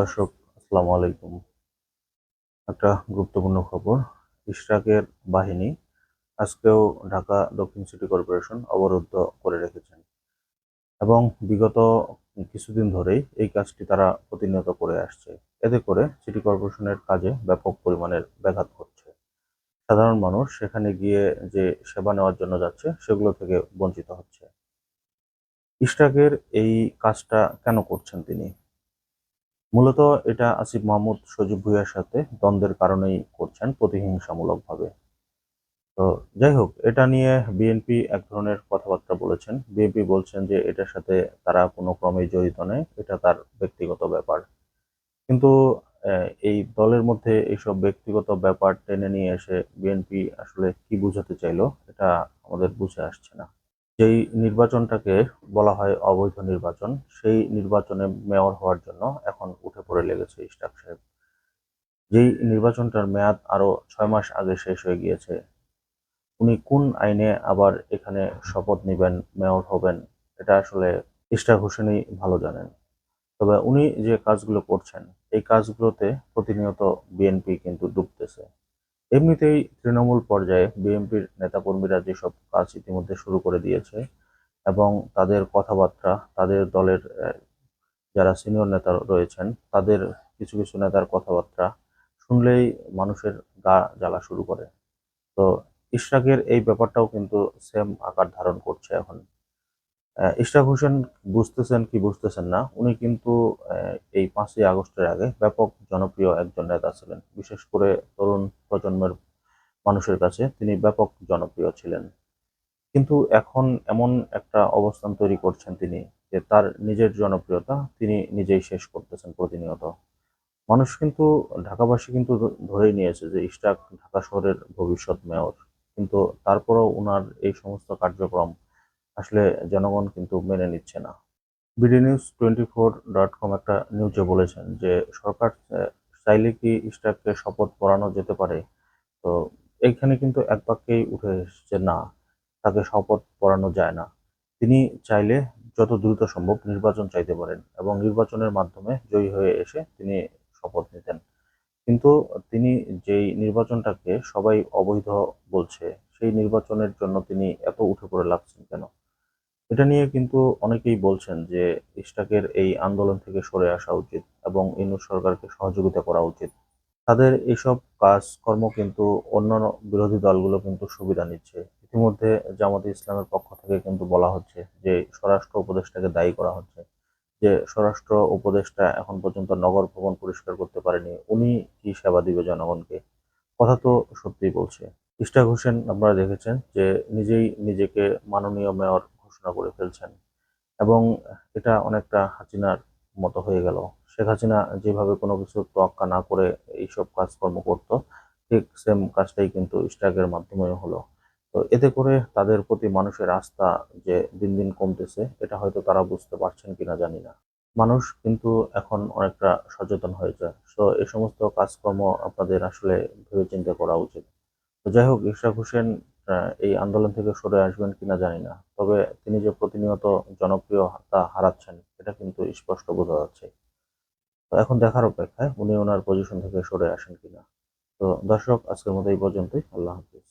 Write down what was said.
দর্শক, আসসালামু আলাইকুম। একটা গুরুত্বপূর্ণ খবর, ইশরাকের বাহিনী আজকেও ঢাকা দক্ষিণ সিটি কর্পোরেশন অবরুদ্ধ করে রেখেছেন এবং বিগত কিছুদিন ধরেই এই কাজটি তারা প্রতিনিয়ত করে আসছে। এতে করে সিটি কর্পোরেশনের কাজে ব্যাপক পরিমাণের ব্যাঘাত ঘটছে। সাধারণ মানুষ সেখানে গিয়ে যে সেবা নেওয়ার জন্য যাচ্ছে, সেগুলো থেকে বঞ্চিত হচ্ছে। ইশরাকের এই কাজটা কেন করছেন তিনি? মূলত এটা আসিফ মাহমুদ সজীব ভুইয়ার সাথে দ্বন্দ্বের কারণেই করছেন প্রতিহিংসামূলকভাবে। তো যাই হোক, এটা নিয়ে বিএনপি এক ধরনের কথাবার্তা বলেছেন। বিএনপি বলছেন যে এটার সাথে তারা কোনো ক্রমেই জড়িত নেই এটা তার ব্যক্তিগত ব্যাপার। কিন্তু এই দলের মধ্যে এইসব ব্যক্তিগত ব্যাপার টেনে নিয়ে এসে বিএনপি আসলে কি বুঝাতে চাইলো, এটা আমাদের বুঝে আসছে না। যেই নির্বাচনটাকে বলা হয় অবৈধ নির্বাচন, সেই নির্বাচনে মেয়র হওয়ার জন্য এখন পড়ে লেগেছে ইশরাক সাহেব যেই নির্বাচনটার মেয়াদ আরও ছয় মাস আগে শেষ হয়ে গিয়েছে, উনি কোন আইনে আবার এখানে শপথ নেবেন, মেয়র হবেন, এটা আসলে ইশরাক হোসেনই ভালো জানেন। তবে উনি যে কাজগুলো করছেন, এই কাজগুলোতে প্রতিনিয়ত বিএনপি কিন্তু ডুবতেছে। এমনিতেই তৃণমূল পর্যায়ে বিএনপির নেতাকর্মীরা যেসব কাজ ইতিমধ্যে শুরু করে দিয়েছে এবং তাদের কথাবার্তা, তাদের দলের যারা সিনিয়র নেতা রয়েছেন, তাদের কিছু কিছু নেতার কথাবার্তা শুনলেই মানুষের গা জ্বালা শুরু করে। তো ইশরাকের এই ব্যাপারটাও কিন্তু সেম আকার ধারণ করছে এখন। ইশরাক হোসেন বুঝতেছেন কি বুঝতেছেন না, উনি কিন্তু এই পাঁচই আগস্টের আগে ব্যাপক জনপ্রিয় একজন নেতা ছিলেন। বিশেষ করে তরুণ প্রজন্মের মানুষের কাছে তিনি ব্যাপক জনপ্রিয় ছিলেন। কিন্তু এখন এমন একটা অবস্থান তৈরি করছেন তিনি যে তার নিজের জনপ্রিয়তা তিনি নিজেই শেষ করতেছেন প্রতিনিয়ত। মানুষ কিন্তু, ঢাকাবাসী কিন্তু ধরেই নিয়েছে যে ইস্টাক ঢাকা শহরের ভবিষ্যৎ মেয়র। কিন্তু তারপরেও ওনার এই সমস্ত কার্যক্রম আসলে জনগণ কিন্তু মেনে নিচ্ছে না। BD news twenty four dot com একটা নিউজে বলেছেন যে, সরকার চাইলে কি ইস্টাককে শপথ পড়ানো যেতে পারে? তো এইখানে কিন্তু এক বাক্যেই উঠে এসেছে না। তাকে শপথ পড়ানো যায় না। তিনি চাইলে যত দ্রুত সম্ভব নির্বাচন চাইতে পারেন এবং নির্বাচনের মাধ্যমে জয়ী হয়ে এসে তিনি শপথ নিতেন। কিন্তু তিনি যেই নির্বাচনটাকে সবাই অবৈধ বলছে, সেই নির্বাচনের জন্য তিনি এত উঠে পড়ে লাগছেন কেন? এটা নিয়ে কিন্তু অনেকেই বলছেন যে ইশরাকের এই আন্দোলন থেকে সরে আসা উচিত এবং ইউনূস সরকারকে সহযোগিতা করা উচিত। তাদের এইসব কাজকর্ম কিন্তু অন্যান্য বিরোধী দলগুলো কিন্তু সুবিধা নিচ্ছে। ইতিমধ্যে জামাতে ইসলামের পক্ষ থেকে কিন্তু বলা হচ্ছে যে স্বরাষ্ট্র উপদেষ্টাকে দায়ী করা হচ্ছে। যে স্বরাষ্ট্র উপদেষ্টা এখন পর্যন্ত নগর ভবন পরিষ্কার করতে পারেনি, উনি কি সেবা দিবে জনগণকে? কথা তো সত্যিই বলছে। ইশরাক হোসেন, আপনারা দেখেছেন যে নিজেই নিজেকে মাননীয় মেয়র ঘোষণা করে ফেলছেন এবং এটা অনেকটা হাসিনার মতো হয়ে গেল। শেখ হাসিনা যেভাবে কোনো কিছু তোয়াক্কা না করে এইসব কাজকর্ম করত, ঠিক সেম কাজটাই কিন্তু ইশরাকের মাধ্যমে হলো। তো এতে করে তাদের প্রতি মানুষের আস্থা যে দিন দিন কমতেছে, এটা হয়তো তারা বুঝতে পারছেন কিনা জানি না। মানুষ কিন্তু এখন অনেকটা সচেতন হয়েছে। তো এই সমস্ত কাজকর্ম আপনাদের আসলে ভেবে চিন্তা করা উচিত। তো যাই হোক, ইশরাক হোসেন এই আন্দোলন থেকে সরে আসবেন কিনা জানি না। তবে তিনি যে প্রতিনিয়ত জনপ্রিয়তা হারাচ্ছেন, এটা কিন্তু স্পষ্ট বোঝা যাচ্ছে। তো এখন দেখার অপেক্ষায় উনি ওনার পজিশন থেকে সরে আসেন কিনা। তো দর্শক, আজকের মতো এই পর্যন্তই। আল্লাহ হাফিজ।